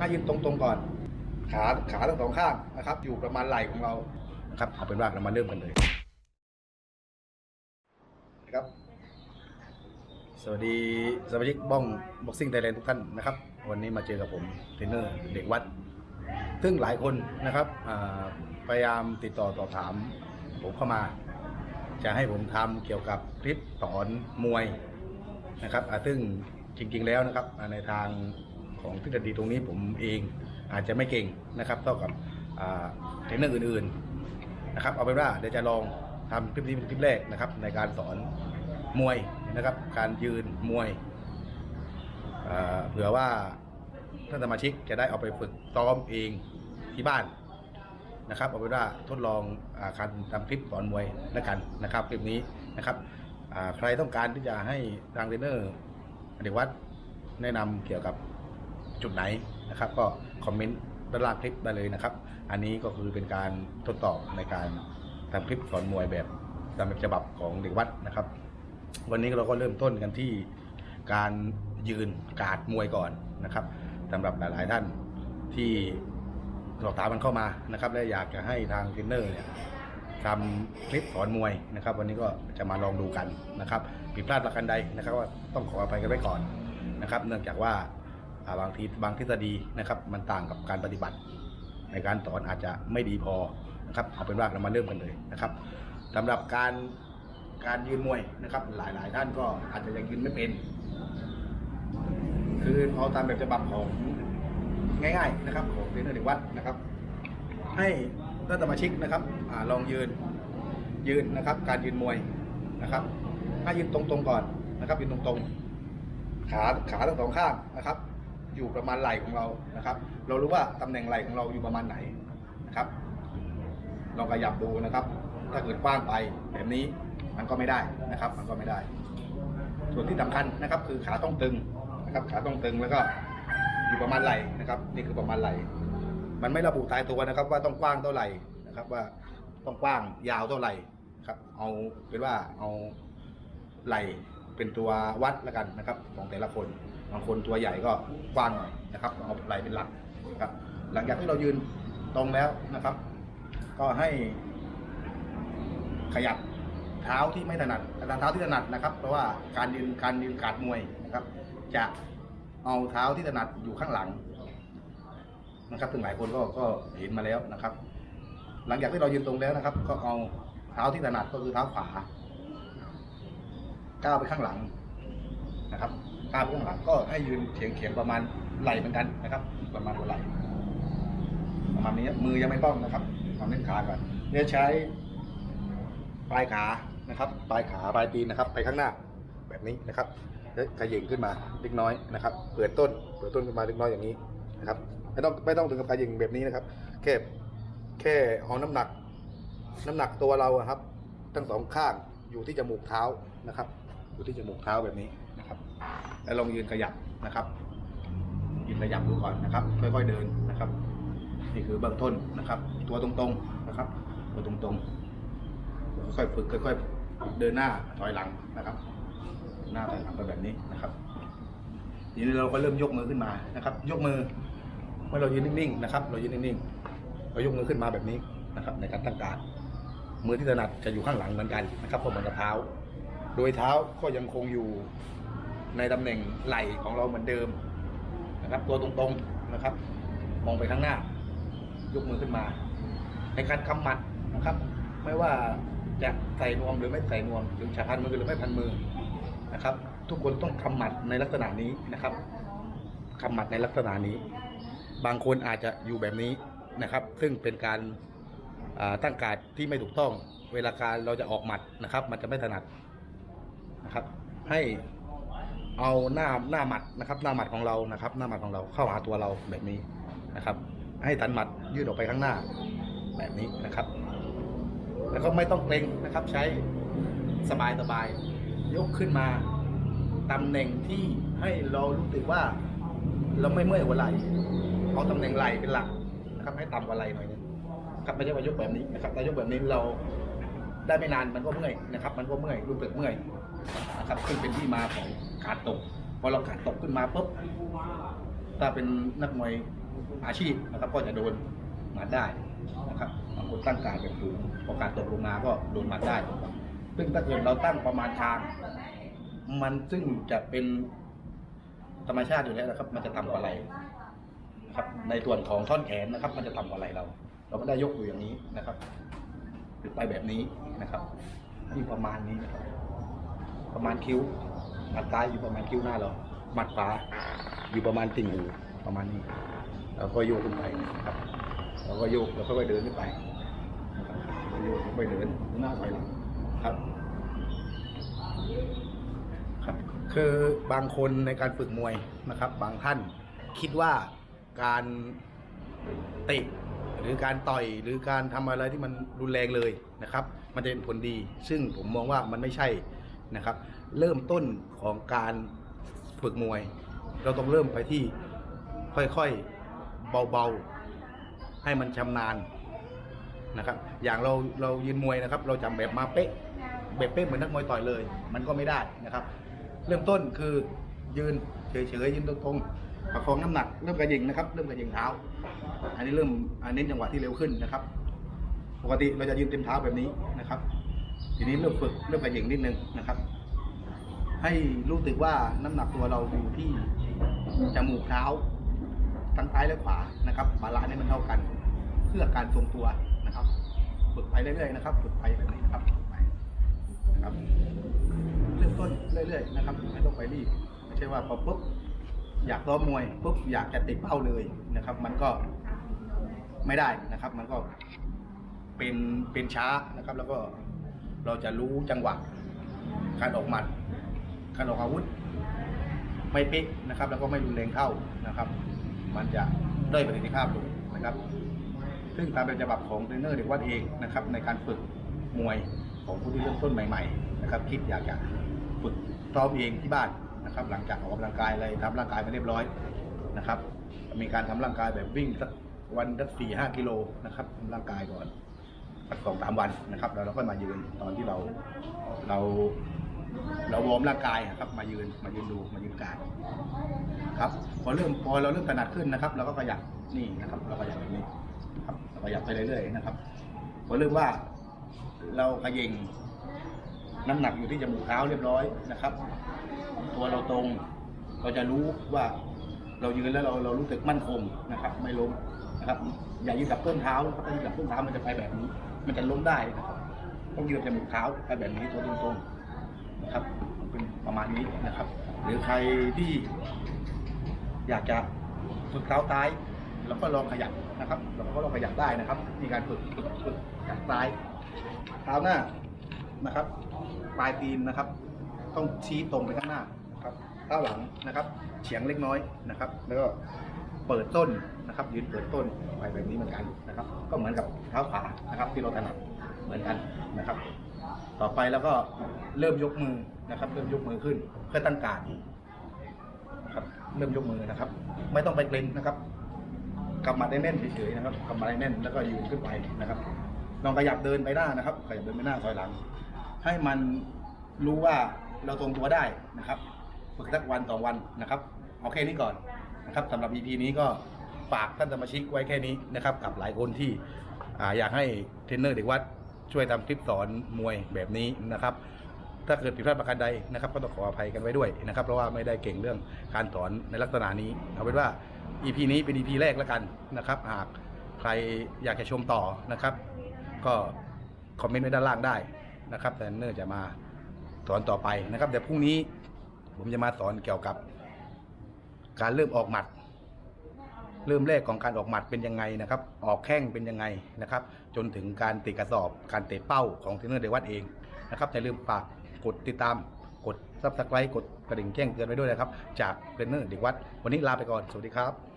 ให้ยืนตรงๆก่อน ขาขาทั้งสองข้างนะครับ อยู่ประมาณไหล่ของเรานะครับเอาเป็นว่าเรามาเริ่มกันเลยนะครับ สวัสดีสมาชิกบ้องบ็อกซิ่งไทยแลนด์ทุกท่านนะครับ วันนี้มาเจอกับผมเทรนเนอร์เด็กวัด ซึ่งหลายคนนะครับพยายามติดต่อสอบถามผมเข้ามา จะให้ผมทำเกี่ยวกับคลิปสอนมวยนะครับซึ่งจริงๆแล้วนะครับในทาง ของทฤษฎีตรงนี้ผมเองอาจจะไม่เก่งนะครับเท่ากับเทรนเนอร์อื่นๆนะครับเอาเป็นว่าเดี๋ยวจะลองทำคลิปนี้เป็นคลิปแรกนะครับในการสอนมวยนะครับ การยืนมวยเผื่อว่าท่านสมาชิกจะได้เอาไปฝึกซ้อมเองที่บ้านนะครับเอาเป็นว่าทดลองอการทำคลิปสอนมวยแล้วกันนะครับคลิปนี้นะครับใครต้องการที่จะให้ทางเทรนเนอร์เด็กวัดแนะนำเกี่ยวกับ จุดไหนนะครับ ก็คอมเมนต์ด้านล่างคลิปได้เลยนะครับ อันนี้ก็คือเป็นการทดสอบในการทำคลิปสอนมวยแบบตามแบบฉบับของเด็กวัดนะครับ วันนี้เราก็เริ่มต้นกันที่การยืนกาดมวยก่อนนะครับสำหรับหลาย ๆ ท่านที่สอบถามมันเข้ามานะครับ และอยากจะให้ทางเทรนเนอร์เนี่ยทำคลิปสอนมวยนะครับ วันนี้ก็จะมาลองดูกันนะครับผิดพลาดประการใดนะครับ ว่าต้องขออภัยกันไว้ก่อนนะครับ เนื่องจากว่า บางทีบางทฤษฎีนะครับ มันต่างกับการปฏิบัติ ในการสอนอาจจะไม่ดีพอนะครับเอาเป็นว่าเรามาเริ่มกันเลยนะครับสำหรับการการยืนมวยนะครับ หลายๆท่านก็อาจจะยังยืนไม่เป็น คือเอาตามแบบฉบับของง่าย ๆ นะครับ ของเทรนเนอร์เด็กวัดนะครับ ให้ท่านสมาชิกนะครับอลองยืนยืนนะครับ การยืนมวยนะครับให้ยืนตรงๆก่อนนะครับยืนตรงๆ ขาขาทั้งสองข้างนะครับ อยู่ประมาณไหล่ของเรานะครับ เรารู้ว่าตำแหน่งไหล่ของเราอยู่ประมาณไหนนะครับลองขยับดูนะครับ ถ้าเกิดกว้างไปแบบนี้มันก็ไม่ได้นะครับ มันก็ไม่ได้ ส่วนที่สำคัญนะครับ คือขาต้องตึงนะครับ ขาต้องตึงแล้วก็อยู่ประมาณไหล่นะครับ นี่คือประมาณไหล่มันไม่ระบุตายตัวนะครับ ว่าต้องกว้างเท่าไหร่นะครับ ว่าต้องกว้างยาวเท่าไหร่ครับ เอาเป็นว่าเอาไหล่ เป็นตัววัดแล้วกันนะครับ ของแต่ละคนบางคนตัวใหญ่ก็กว้างหน่อยนะครับเอาไหลเป็นหลักนะครับหลังจากที่เรายืนตรงแล้วนะครับ ก็ให้ขยับเท้าที่ไม่ถนัดแต่เท้าที่ถนัดนะครับ เพราะว่าการยืนการยืนกาดมวยนะครับ จะเอาเท้าที่ถนัดอยู่ข้างหลังนะครับถึงหลายคนก็ก็เห็นมาแล้วนะครับ หลังจากที่เรายืนตรงแล้วนะครับ ก็เอาเท้าที่ถนัดก็คือเท้าขวา ก้าวไปข้างหลังนะครับก้าวไปข้างหลังก็ให้ยืนเฉียงเฉียงๆประมาณไหล่เหมือนกันนะครับ ประมาณหัวไหล่ประมาณนี้มือยังไม่ต้องนะครับทำเล่นขาก่อนเนี่ยใช้ปลายขานะครับ ปลายขาปลายตีนนะครับ ไปข้างหน้าแบบนี้นะครับแล้วขยิงขึ้นมาเล็กน้อยนะครับ เปิดต้น เปิดต้นขึ้นมาเล็กน้อยอย่างนี้นะครับ ไม่ต้องไม่ต้องถึงกับขยิงแบบนี้นะครับ แค่แค่เอาน้ำหนัก น้ำหนักตัวเราครับ ทั้งสองข้างอยู่ที่จมูกเท้านะครับ อยู่ที่จมูกเท้าแบบนี้นะครับ แล้วลองยืนขยับนะครับ ยืนขยับดูก่อนนะครับ ค่อยๆเดินนะครับ นี่คือเบื้องต้นนะครับ ตัวตรงๆนะครับ ตัวตรงๆ ค่อยๆฝึกค่อยๆเดินหน้าถอยหลังนะครับ หน้าถอยหลังไปแบบนี้นะครับทีนี้เราก็เริ่มยกมือขึ้นมานะครับ ยกมือเมื่อเรายืนนิ่งๆนะครับ เรายืนนิ่งๆเรายกมือขึ้นมาแบบนี้นะครับ ในการตั้งการ มือที่ถนัดจะอยู่ข้างหลังเหมือนกันนะครับเพราะเหมือนกับเท้า ดยเท้าก็ยังคงอยู่ในตำแหน่งไหล่ของเราเหมือนเดิมนะครับ ตัวตรงๆนะครับ มองไปข้างหน้า ยกมือขึ้นมา ในการกำหมัดนะครับ ไม่ว่าจะใส่นวมหรือไม่ใส่นวมหรือจะพันมือหรือไม่พันมือนะครับ ทุกคนต้องกำหมัดในลักษณะนี้นะครับกำหมัดในลักษณะนี้ บางคนอาจจะอยู่แบบนี้นะครับ ซึ่งเป็นการตั้งการที่ไม่ถูกต้อง เวลาการเราจะออกหมัดนะครับ มันจะไม่ถนัด นะครับ ให้เอาหน้าหน้าหมัดนะครับ หน้าหมัดของเรานะครับ หน้าหมัดของเราเข้าหาตัวเราแบบนี้นะครับ ให้ตันหมัดยืดออกไปข้างหน้าแบบนี้นะครับ แล้วก็ไม่ต้องเกรงนะครับ ใช้สบายสบายๆยกขึ้นมาตำแหน่งที่ให้เรารู้สึกว่า เราไม่เมื่อยหัวไหล่เอาตำแหน่งไหล่เป็นหลักนะครับ ให้ต่ำกว่าไหล่หน่อยนึงครับไม่ใช่ว่ายกแบบนี้นะครับแต่ยกแบบนี้เรา ได้ไม่นานมันก็เมื่อยนะครับ มันก็เมื่อยรู้สึกเมื่อยนะครับซึ่งเป็นที่มาของการตกพอเราขาดตกขึ้นมาปุ๊บถ้าเป็นนักมวยอาชีพนะครับ ก็จะโดนหมัดได้นะครับบางคนตั้งการแบบสูงพอการตกลงมาก็โดนหมัดได้ ซึ่งถ้าเกิดเราตั้งประมาณทาง มันซึ่งจะเป็นธรรมชาติอยู่แล้วนะครับ มันจะต่ำกว่าไหลนะครับ ในส่วนของท่อนแขนนะครับ มันจะต่ำกว่าไหลเรา เราก็ได้ยกอยู่อย่างนี้นะครับ หรือไปแบบนี้นะครับนี่ประมาณนี้นะครับ ประมาณคิ้วหมัดซ้ายอยู่ประมาณคิ้วหน้าเราหมัดขวาอยู่ประมาณติ่งหูประมาณนี้เราก็โยกขึ้นไปนะครับเราก็โยกแล้วก็ไปเดินขึ้นไปโยกไปเดินหน้าถอยหลังครับ ครับ คือบางคนในการฝึกมวยนะครับ บางท่านคิดว่าการเตะ หรือการต่อยหรือการทำอะไรที่มันรุนแรงเลยนะครับ มันจะเป็นผลดี ซึ่งผมมองว่ามันไม่ใช่นะครับ เริ่มต้นของการฝึกมวย เราต้องเริ่มไปที่ค่อยๆเบาๆ ให้มันชำนาญนะครับ อย่างเราเรายืนมวยนะครับ เราจำแบบมาเป๊ะแบบเป๊ะเหมือนนักมวยต่อยเลย มันก็ไม่ได้นะครับ เริ่มต้นคือยืนเฉยๆยืนตรงๆ ประคองน้ำหนักเริ่มกระยิงนะครับ เริ่มกระยิงเท้า อันนี้เริ่มอันนี้จังหวะที่เร็วขึ้นนะครับ ปกติเราจะยืนเต็มเท้าแบบนี้นะครับ ทีนี้เริ่มฝึกเริ่มกระยิงนิดนึงนะครับ ให้รู้สึกว่าน้ำหนักตัวเราอยู่ที่จมูกเท้าทั้งซ้ายและขวานะครับบาลานซ์ให้มันเท่ากัน เพื่อการทรงตัวนะครับฝึกไปเรื่อยๆนะครับฝึกไปแบบนี้นะครับไปนะครับเริ่มต้นเรื่อยๆนะครับไม่ต้องไปรีบไม่ใช่ว่าพอปุ๊บ อยากซ้อมมวยปุ๊บอยากจะติดเป้าเลยนะครับ มันก็ไม่ได้นะครับ มันก็เป็นเป็นช้านะครับ แล้วก็เราจะรู้จังหวะการออกหมัดการออกอาวุธ ไม่เป๊ะนะครับ แล้วก็ไม่รุนแรงเท่านะครับ มันจะด้อยประสิทธิภาพลงนะครับ ซึ่งตามแบบฉบับของเทรนเนอร์เด็กวัดเองนะครับ ในการฝึกมวยของผู้ที่เริ่มต้นใหม่ ๆ นะครับ คิดอยากจะฝึกซ้อมเองที่บ้าน นะครับ หลังจากออกกำลังกายอะไรทำร่างกายมาเรียบร้อยนะครับ มีการทำร่างกายแบบวิ่งสักวันสักสี่ห้ากิโลนะครับทำร่างกายก่อนสองสามวันนะครับแล้วเราค่อยมายืนตอนที่เราเรา เราวอร์มร่างกายอะครับ มายืนมายืนดูมายืนกายครับพอเริ่มพอเราเริ่มถนัดขึ้นนะครับเราก็ขยับนี่นะครับ เราขยับแบบนี้ครับเราขยับไปเรื่อยๆนะครับพอเริ่มว่าเราขยิงน้ำหนักอยู่ที่จมูกเท้าเรียบร้อยนะครับ ตัวเราตรง เราจะรู้ว่าเรายืนแล้วเราเรารู้สึกมั่นคงนะครับ ไม่ล้มนะครับ อย่ายืนกับต้นเท้านะครับถ้ายืนกับต้นเท้ามันจะไปแบบนี้ มันจะล้มได้นะครับต้องยืนจมูกเท้าไปแบบนี้ตัวตรงๆนะครับเป็นประมาณนี้นะครับ หรือใครที่อยากจะฝึกเท้าซ้ายเราก็ลองขยับนะครับ เราก็ลองขยับได้นะครับ มีการฝึกฝึกฝึกจากซ้ายเท้าหน้านะครับ ปลายตีนนะครับ ต้องชี้ตรงไปข้างหน้า ครับเท้าหลังนะครับเฉียงเล็กน้อยนะครับ แล้วก็เปิดต้นนะครับ ยืนเปิดต้นไปแบบนี้เหมือนกันนะครับ ก็เหมือนกับเท้าขวานะครับ ที่เราถนัดเหมือนกันนะครับ ต่อไปแล้วก็เริ่มยกมือนะครับ เริ่มยกมือขึ้นเพื่อตั้งการครับเริ่มยกมือนะครับ ไม่ต้องไปเกร็งนะครับกำมัดได้แน่นเฉยๆนะครับกำมัดได้แน่นแล้วก็ยืนขึ้นไปนะครับลองขยับเดินไปหน้านะครับขยับเดินไปหน้าถอยหลัง ให้มันรู้ว่าเราตรงตัวได้นะครับ ฝึกสักวันต่อวันนะครับเอาแค่นี้ก่อนนะครับสำหรับ EP นี้ก็ฝากท่านสมาชิกไว้แค่นี้นะครับ กับหลายคนที่อาอยากให้เทรนเนอร์เด็กวัดช่วยทำคลิปสอนมวยแบบนี้นะครับ ถ้าเกิดผิดพลาดประการใดนะครับ ก็ต้องขออภัยกันไว้ด้วยนะครับ เพราะว่าไม่ได้เก่งเรื่องการสอนในลักษณะนี้ เอาเป็นว่า EP นี้เป็น EP แรกแล้วกันนะครับ หากใครอยากจะชมต่อนะครับ ก็คอมเมนต์ไว้ด้านล่างได้นะครับแต่เนอร์จะมาสอนต่อไปนะครับเดี๋ยวพรุ่งนี้ ผมจะมาสอนเกี่ยวกับ การเริ่มออกหมัด เริ่มแรกของการออกหมัดเป็นยังไงนะครับ ออกแข้งเป็นยังไงนะครับ จนถึงการตีกระสอบ การเตะเป้าของเทรนเนอร์เดวัตเองนะครับอย่าลืมฝากกดติดตาม กดซับสไครต์กดกระดิ่งแจ้งเตือนไว้ด้วยนะครับ จากเทรนเนอร์เดวัตวันนี้ลาไปก่อนสวัสดีครับ